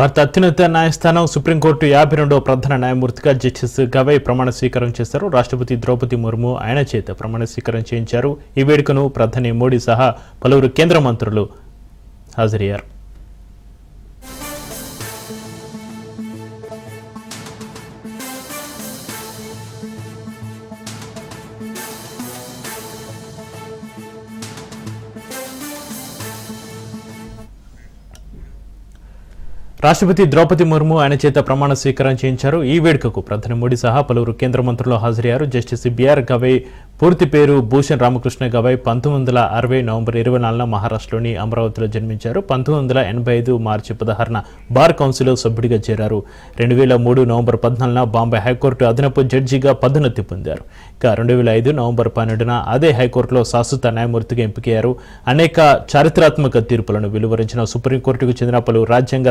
భారత అత్యున్నత న్యాయస్థానం సుప్రీంకోర్టు యాభై రెండవ ప్రధాన న్యాయమూర్తిగా జస్టిస్ గవై ప్రమాణ స్వీకారం చేశారు. రాష్ట్రపతి ద్రౌపది ముర్ము ఆయన చేత ప్రమాణ స్వీకారం చేయించారు. ఈ వేడుకను ప్రధాని మోడీ సహా పలువురు కేంద్ర మంత్రులు హాజరయ్యారు. రాష్ట్రపతి ద్రౌపది ముర్ము ఆయన చేత ప్రమాణ స్వీకారం చేయించారు. ఈ వేడుకకు ప్రధాని మోడీ సహా పలువురు కేంద్ర మంత్రులు హాజరయ్యారు. జస్టిస్ బిఆర్ గవై పూర్తి పేరు భూషణ్ రామకృష్ణ గవై పంతొమ్మిది వందల అరవై నవంబర్ ఇరవై నాలుగున మహారాష్ట్రలోని అమరావతిలో జన్మించారు. పంతొమ్మిది వందల ఎనభై ఐదు మార్చి పదహారున బార్ కౌన్సిల్లో సభ్యుడిగా చేరారు. రెండు వేల మూడు నవంబర్ పద్నాలుగున బాంబే హైకోర్టు అదనపు జడ్జిగా పదోన్నతి పొందారు. ఇక రెండు వేల ఐదు నవంబర్ పన్నెండున అదే హైకోర్టులో శాశ్వత న్యాయమూర్తిగా ఎంపికయ్యారు. అనేక చారిత్రాత్మక తీర్పులను వెలువరించిన సుప్రీంకోర్టుకు చెందిన పలు రాజ్యాంగ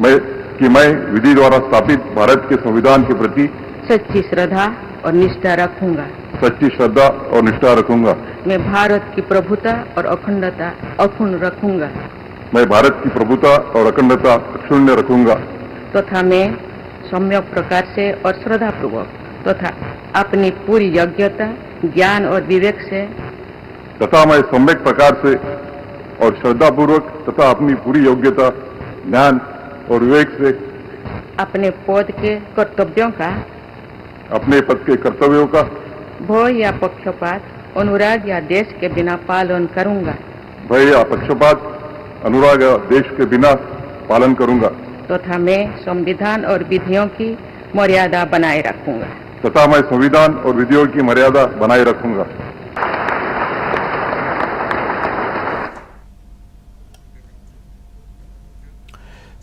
मैं कि मैं विधि द्वारा स्थापित भारत के संविधान के प्रति सच्ची श्रद्धा और निष्ठा रखूँगा। सच्ची श्रद्धा और निष्ठा रखूँगा। मैं भारत की प्रभुता और अखंडता अक्षुण्ण रखूँगा। मैं भारत की प्रभुता और अखंडता अक्षुण्य रखूँगा। तथा तो मैं सम्यक प्रकार से और श्रद्धापूर्वक तथा तो अपनी पूरी योग्यता ज्ञान और विवेक से तथा मैं सम्यक प्रकार से और श्रद्धापूर्वक तथा अपनी पूरी योग्यता ज्ञान और विवेक से अपने पद के कर्तव्यों का अपने पद के कर्तव्यों का भय या पक्षपात अनुराग या देश के बिना पालन करूँगा। भय या पक्षपात अनुराग या देश के बिना पालन करूँगा। तथा तो मैं संविधान और विधियों की मर्यादा बनाए रखूँगा। तथा मैं संविधान और विधियों की मर्यादा बनाए रखूँगा।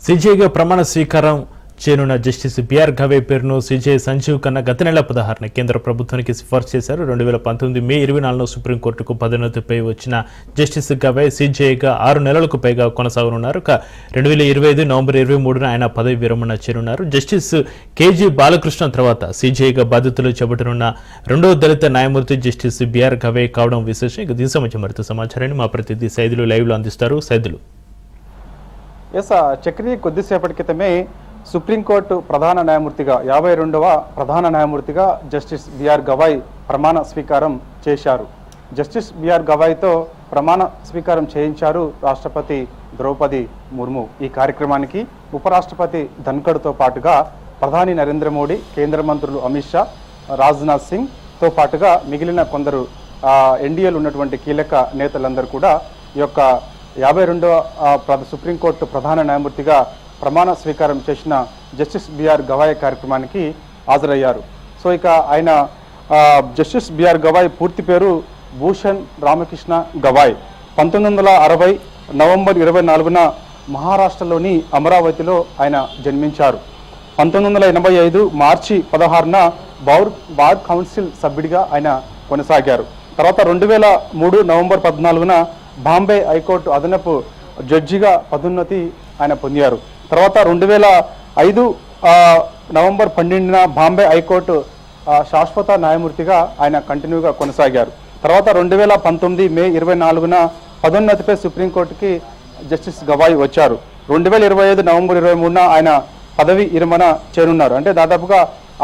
సిజేగా ప్రమాణ స్వీకారం చేయనున్న జస్టిస్ బిఆర్ గవే పేరును సిజే సంజీవ్ కన్నా గత నెల పదహారున కేంద్ర ప్రభుత్వానికి సిఫార్సు చేశారు. రెండు వేల పంతొమ్మిది మే ఇరవై నాలుగులో సుప్రీంకోర్టుకు పదోన్నతిపై వచ్చిన జస్టిస్ గవే సిజేగా ఆరు నెలలకు పైగా కొనసాగనున్నారు. ఇక రెండు వేల ఇరవై ఐదు నవంబర్ ఇరవై మూడున ఆయన పదవి విరమణ చేరున్నారు జస్టిస్ కేజీ బాలకృష్ణ తర్వాత సిజేగా బాధ్యతలు చేపట్టనున్న రెండో దళిత న్యాయమూర్తి జస్టిస్ బిఆర్ గవే కావడం విశేషం. ఇక దీని సంబంధించి మరింత సమాచారాన్ని మా ప్రతినిధి సైదులు లైవ్లో అందిస్తారు. సైదులు. ఎస్ ఆ చక్రి కొద్దిసేపటి క్రితమే సుప్రీంకోర్టు ప్రధాన న్యాయమూర్తిగా యాభై రెండవ ప్రధాన న్యాయమూర్తిగా జస్టిస్ బిఆర్ గవాయ్ ప్రమాణ స్వీకారం చేశారు. జస్టిస్ బిఆర్ గవాయ్తో ప్రమాణ స్వీకారం చేయించారు రాష్ట్రపతి ద్రౌపది ముర్ము. ఈ కార్యక్రమానికి ఉపరాష్ట్రపతి ధన్కడ్తో పాటుగా ప్రధాని నరేంద్ర మోడీ కేంద్ర మంత్రులు అమిత్ షా రాజ్నాథ్ సింగ్తో పాటుగా మిగిలిన కొందరు ఎన్డీఏలు ఉన్నటువంటి కీలక నేతలందరూ కూడా ఈ యొక్క యాభై రెండో సుప్రీంకోర్టు ప్రధాన న్యాయమూర్తిగా ప్రమాణ స్వీకారం చేసిన జస్టిస్ బిఆర్ గవాయ్ కార్యక్రమానికి హాజరయ్యారు. సో ఇక ఆయన జస్టిస్ బిఆర్ గవాయ్ పూర్తి పేరు భూషణ్ రామకృష్ణ గవాయ్. పంతొమ్మిది వందల అరవై నవంబర్ ఇరవై నాలుగున మహారాష్ట్రలోని అమరావతిలో ఆయన జన్మించారు. పంతొమ్మిది వందల ఎనభై ఐదు మార్చి పదహారున బౌర్ బార్ కౌన్సిల్ సభ్యుడిగా ఆయన కొనసాగారు. తర్వాత రెండు వేల మూడు నవంబర్ పద్నాలుగున బాంబే హైకోర్టు అదనపు జడ్జిగా పదోన్నతి ఆయన పొందారు. తర్వాత రెండు వేల ఐదు నవంబర్ పన్నెండున బాంబే హైకోర్టు శాశ్వత న్యాయమూర్తిగా ఆయన కంటిన్యూగా కొనసాగారు. తర్వాత రెండు వేల పంతొమ్మిది మే ఇరవై నాలుగున పదోన్నతిపై సుప్రీంకోర్టుకి జస్టిస్ గవాయి వచ్చారు. రెండు వేల ఇరవై ఐదు నవంబర్ ఇరవై మూడున ఆయన పదవి విరమణ చేరున్నారు. అంటే దాదాపుగా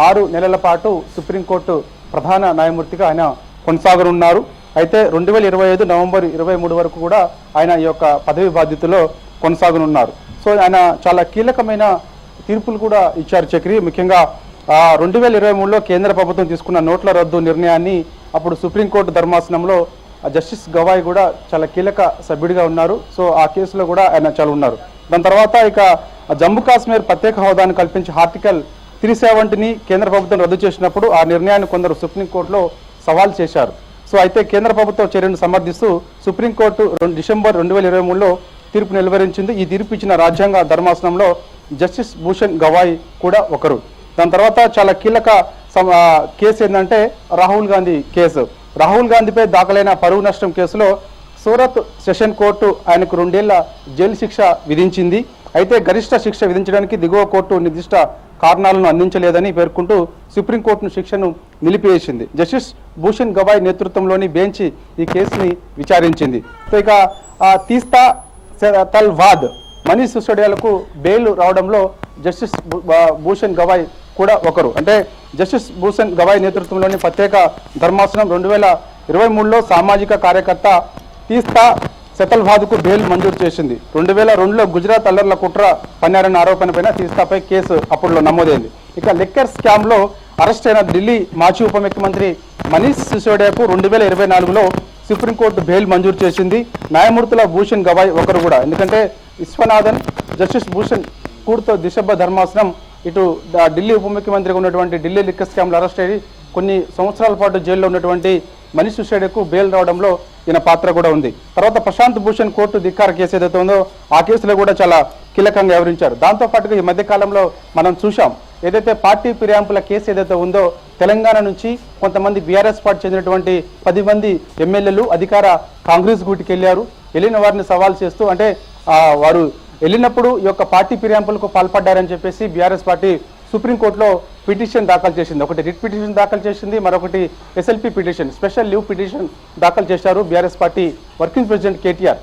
ఆరు నెలల పాటు సుప్రీంకోర్టు ప్రధాన న్యాయమూర్తిగా ఆయన కొనసాగనున్నారు. అయితే రెండు వేల ఇరవై ఐదు నవంబర్ ఇరవై మూడు వరకు కూడా ఆయన ఈ యొక్క పదవి బాధ్యతలో కొనసాగనున్నారు. సో ఆయన చాలా కీలకమైన తీర్పులు కూడా ఇచ్చారు చక్రి. ముఖ్యంగా రెండు వేల ఇరవై మూడులో కేంద్ర ప్రభుత్వం తీసుకున్న నోట్ల రద్దు నిర్ణయాన్ని అప్పుడు సుప్రీంకోర్టు ధర్మాసనంలో జస్టిస్ గవాయ్ కూడా చాలా కీలక సభ్యుడిగా ఉన్నారు. సో ఆ కేసులో కూడా ఆయన చాలా ఉన్నారు. దాని తర్వాత ఇక జమ్మూ కాశ్మీర్ ప్రత్యేక హోదాను కల్పించే ఆర్టికల్ త్రీ సెవెంటీని కేంద్ర ప్రభుత్వం రద్దు చేసినప్పుడు ఆ నిర్ణయాన్ని కొందరు సుప్రీంకోర్టులో సవాల్ చేశారు. సో అయితే కేంద్ర ప్రభుత్వ చర్యను సమర్థిస్తూ సుప్రీంకోర్టు రెండు డిసెంబర్ రెండు వేల ఇరవై మూడులో తీర్పు నిలువరించింది. ఈ తీర్పు ఇచ్చిన రాజ్యాంగ ధర్మాసనంలో జస్టిస్ భూషణ్ గవాయ్ కూడా ఒకరు. దాని తర్వాత చాలా కీలక కేసు ఏంటంటే రాహుల్ గాంధీ కేసు. రాహుల్ గాంధీపై దాఖలైన పరువు నష్టం కేసులో సూరత్ సెషన్ కోర్టు ఆయనకు రెండేళ్ళ జైలు శిక్ష విధించింది. అయితే గరిష్ట శిక్ష విధించడానికి దిగువ కోర్టు నిర్దిష్ట కారణాలను అందించలేదని పేర్కొంటూ సుప్రీంకోర్టును శిక్షను నిలిపివేసింది. జస్టిస్ భూషణ్ గవాయ్ నేతృత్వంలోని బెంచ్ ఈ కేసుని విచారించింది. సో ఇక తీస్తా తల్ వాద్ మనీష్ సిసోడియాలకు బెయిల్ రావడంలో జస్టిస్ భూషణ్ గవాయ్ కూడా ఒకరు. అంటే జస్టిస్ భూషణ్ గవాయ్ నేతృత్వంలోని ప్రత్యేక ధర్మాసనం రెండు వేల ఇరవై మూడులో సామాజిక కార్యకర్త తీస్తా సెతల్వాద్కు బెయిల్ మంజూరు చేసింది. రెండు వేల రెండులో గుజరాత్ అల్లర్ల కుట్ర పన్నారన్న ఆరోపణపైన తీస్తాపై కేసు అప్పుడులో నమోదైంది. ఇక లిక్కర్ స్కామ్లో అరెస్ట్ అయిన ఢిల్లీ మాజీ ఉప ముఖ్యమంత్రి మనీష్ సిసోడియాకు రెండు వేల ఇరవై నాలుగులో సుప్రీంకోర్టు బెయిల్ మంజూరు చేసింది. న్యాయమూర్తుల భూషణ్ గవాయ్ ఒకరు కూడా. ఎందుకంటే విశ్వనాథన్ జస్టిస్ భూషణ్ కూర్తో దిశబ్బ ధర్మాసనం ఇటు ఢిల్లీ ఉప ముఖ్యమంత్రిగా ఉన్నటువంటి ఢిల్లీ లిక్కర్ స్కామ్లో అరెస్ట్ అయ్యి కొన్ని సంవత్సరాల పాటు జైల్లో ఉన్నటువంటి మనీష్ సిసోడియాకు బెయిల్ రావడంలో ఈయన పాత్ర కూడా ఉంది. తర్వాత ప్రశాంత్ భూషణ్ కోర్టు ధిక్కార కేసు ఏదైతే ఉందో ఆ కేసులో కూడా చాలా కీలకంగా వ్యవహరించారు దాంతో పాటుగా ఈ మధ్యకాలంలో మనం చూశాం ఏదైతే పార్టీ ఫిర్యాంపుల కేసు ఏదైతే ఉందో తెలంగాణ నుంచి కొంతమంది బీఆర్ఎస్ పార్టీ చెందినటువంటి పది మంది ఎమ్మెల్యేలు అధికార కాంగ్రెస్ గూటికి వెళ్ళారు. వెళ్ళిన వారిని సవాల్ చేస్తూ అంటే వారు వెళ్ళినప్పుడు ఈ యొక్క పార్టీ ఫిర్యాంపులకు పాల్పడ్డారని చెప్పేసి బీఆర్ఎస్ పార్టీ సుప్రీంకోర్టులో పిటిషన్ దాఖలు చేసింది. ఒకటి రిట్ పిటిషన్ దాఖలు చేసింది మరొకటి SLP petition special leave petition దాఖలు చేశారు BRS party working president KTR.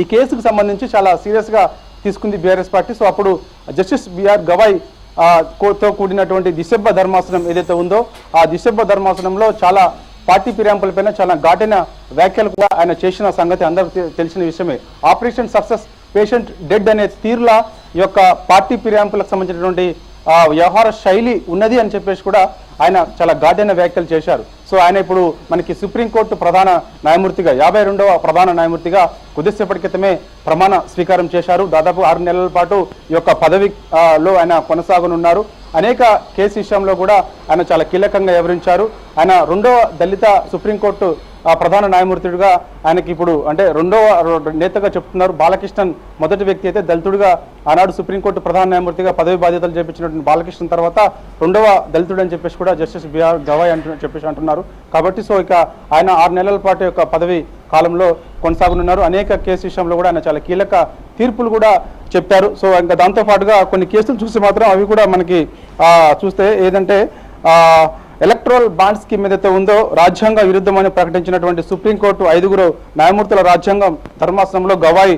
ఈ కేసుకు సంబంధించి చాలా సీరియస్గా తీసుకుంది బీఆర్ఎస్ పార్టీ. సో అప్పుడు జస్టిస్ బిఆర్ గవాయ్తో కూడినటువంటి దిశబ్బ ధర్మాసనం ఏదైతే ఉందో ఆ దిశబ్బ ధర్మాసనంలో చాలా పార్టీ ఫిర్యాంపులపైన చాలా ఘాటైన వ్యాఖ్యలు కూడా ఆయన చేసిన సంగతి అందరికీ తెలిసిన విషయమే. ఆపరేషన్ సక్సెస్ పేషెంట్ డెడ్ అనే తీరులా ఈ యొక్క పార్టీ ఫిర్యాంపులకు సంబంధించినటువంటి వ్యవహార శైలి ఉన్నది అని చెప్పేసి కూడా ఆయన చాలా ఘాటైన వ్యాఖ్యలు చేశారు. సో ఆయన ఇప్పుడు మనకి సుప్రీంకోర్టు ప్రధాన న్యాయమూర్తిగా యాభై రెండవ ప్రధాన న్యాయమూర్తిగా కొద్దిసేపటి క్రితమే ప్రమాణ స్వీకారం చేశారు. దాదాపు ఆరు నెలల పాటు ఈ యొక్క పదవి లో ఆయన కొనసాగనున్నారు. అనేక కేసు విషయంలో కూడా ఆయన చాలా కీలకంగా వివరించారు. ఆయన రెండవ దళిత సుప్రీంకోర్టు ప్రధాన న్యాయమూర్తిగా ఆయనకి ఇప్పుడు అంటే రెండవ నేతగా చెప్తున్నారు. బాలకృష్ణన్ మొదటి వ్యక్తి అయితే దళితుడిగా ఆనాడు సుప్రీంకోర్టు ప్రధాన న్యాయమూర్తిగా పదవి బాధ్యతలు చేపించినటువంటి బాలకృష్ణ తర్వాత రెండవ దళితుడు అని చెప్పేసి కూడా జస్టిస్ బిఆర్ గవాయ్ అంటు చెప్పేసి అంటున్నారు. కాబట్టి సో ఇక ఆయన ఆరు నెలల పాటు యొక్క పదవి కాలంలో కొనసాగనున్నారు. అనేక కేసు విషయంలో కూడా ఆయన చాలా కీలక తీర్పులు కూడా చెప్పారు. సో ఇంకా దాంతో పాటుగా కొన్ని కేసులు చూసి మాత్రం అవి కూడా మనకి చూస్తే ఏదంటే ఆ, ఎలక్ట్రల్ బాండ్ స్కీమ్ ఏదైతే ఉందో రాజ్యాంగ విరుద్ధమని ప్రకటించినటువంటి సుప్రీంకోర్టు ఐదుగురు న్యాయమూర్తుల రాజ్యాంగం ధర్మాసనంలో గవాయి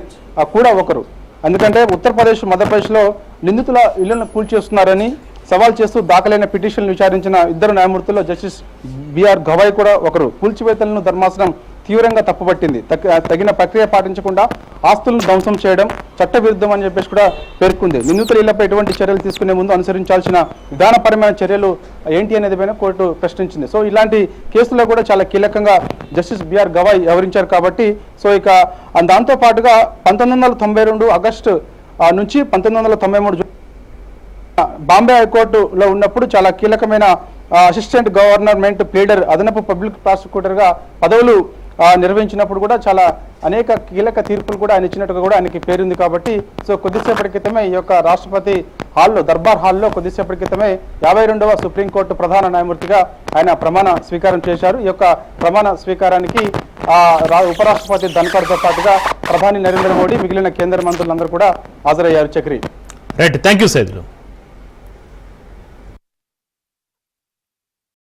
కూడా ఒకరు. ఎందుకంటే ఉత్తరప్రదేశ్ మధ్యప్రదేశ్లో నిందితుల ఇళ్ళను కూల్చేస్తున్నారని సవాల్ చేస్తూ దాఖలైన పిటిషన్లు విచారించిన ఇద్దరు న్యాయమూర్తుల్లో జస్టిస్ బిఆర్ గవాయ్ కూడా ఒకరు. కూల్చివేతలను ధర్మాసనం తీవ్రంగా తప్పుపట్టింది. తగ్గ- తగిన ప్రక్రియ పాటించకుండా ఆస్తులను ధ్వంసం చేయడం చట్టవిరుద్ధం అని చెప్పేసి కూడా పేర్కొంది. నిందితుల ఇళ్ళపై ఎటువంటి చర్యలు తీసుకునే ముందు అనుసరించాల్సిన విధానపరమైన చర్యలు ఏంటి అనేది పైన కోర్టు ప్రశ్నించింది. సో ఇలాంటి కేసుల్లో కూడా చాలా కీలకంగా జస్టిస్ బిఆర్ గవాయ్ వ్యవహరించారు కాబట్టి సో ఇక దాంతో పాటుగా పంతొమ్మిది వందల తొంభై రెండు ఆగస్టు నుంచి పంతొమ్మిది వందల తొంభై మూడు బాంబే హైకోర్టులో ఉన్నప్పుడు చాలా కీలకమైన అసిస్టెంట్ గవర్నమెంట్ ప్లీడర్ అదనపు పబ్లిక్ ప్రాసిక్యూటర్గా పదవులు నిర్వహించినప్పుడు కూడా చాలా అనేక కీలక తీర్పులు కూడా ఆయన ఇచ్చినట్టుగా కూడా ఆయనకి పేరుంది కాబట్టి సో కొద్దిసేపటి క్రితమే ఈ యొక్క రాష్ట్రపతి హాల్లో దర్బార్ హాల్లో కొద్దిసేపటి క్రితమే యాభై రెండవ సుప్రీంకోర్టు ప్రధాన న్యాయమూర్తిగా ఆయన ప్రమాణ స్వీకారం చేశారు. ఈ యొక్క ప్రమాణ స్వీకారానికి ఉపరాష్ట్రపతి ధన్కర్తో పాటుగా ప్రధాని నరేంద్ర మోడీ మిగిలిన కేంద్ర మంత్రులందరూ కూడా హాజరయ్యారు. చక్రి. Right thank you